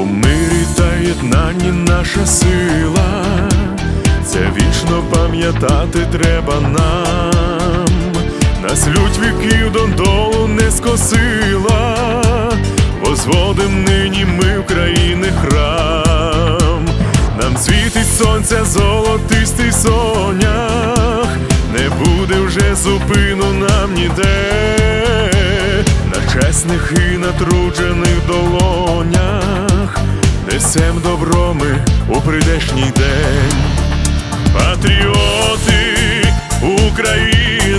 У мирі та наша сила, це вічно пам'ятати треба нам. Нас лють віків додолу не скосила, возводим нині ми України храм. Нам світить сонця золотистий сонях, не буде вже зупину нам ніде, на чесних і натруджених долонях, несем добро ми у прийдешній день. Патріоти України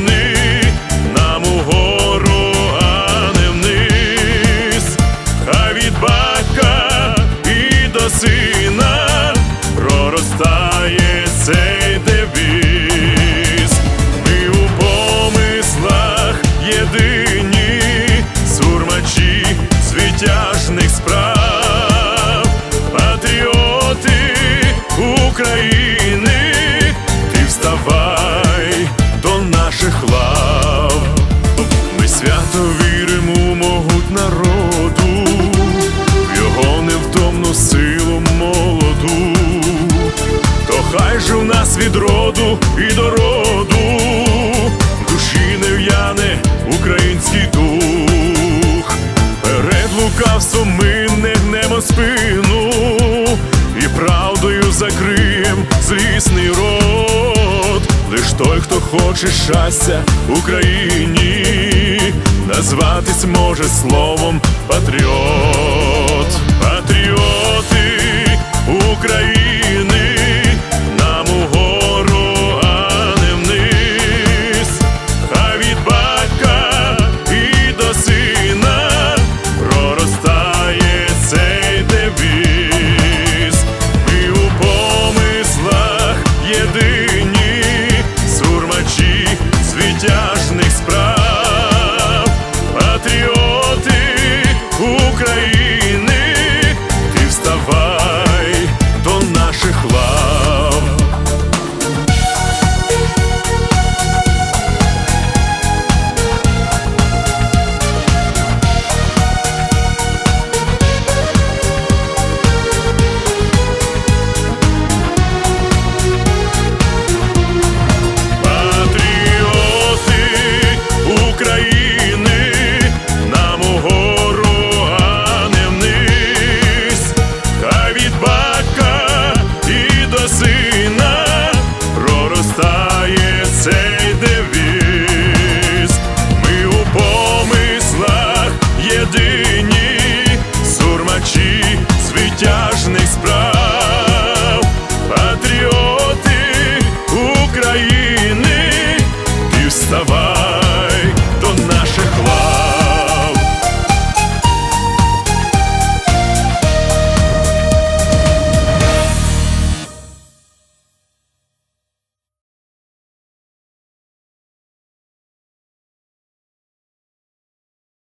вставай до наших лав. Ми свято віримо у могуть народу, в його невтомну силу молоду, то хай же в нас від роду і до роду, душі не в'яне український дух, перед лукавством ми не гнемо спину, і правдою закриєм злісний рот. Лиш той, хто хоче щастя Україні, назватись може словом патріот, патріоти України.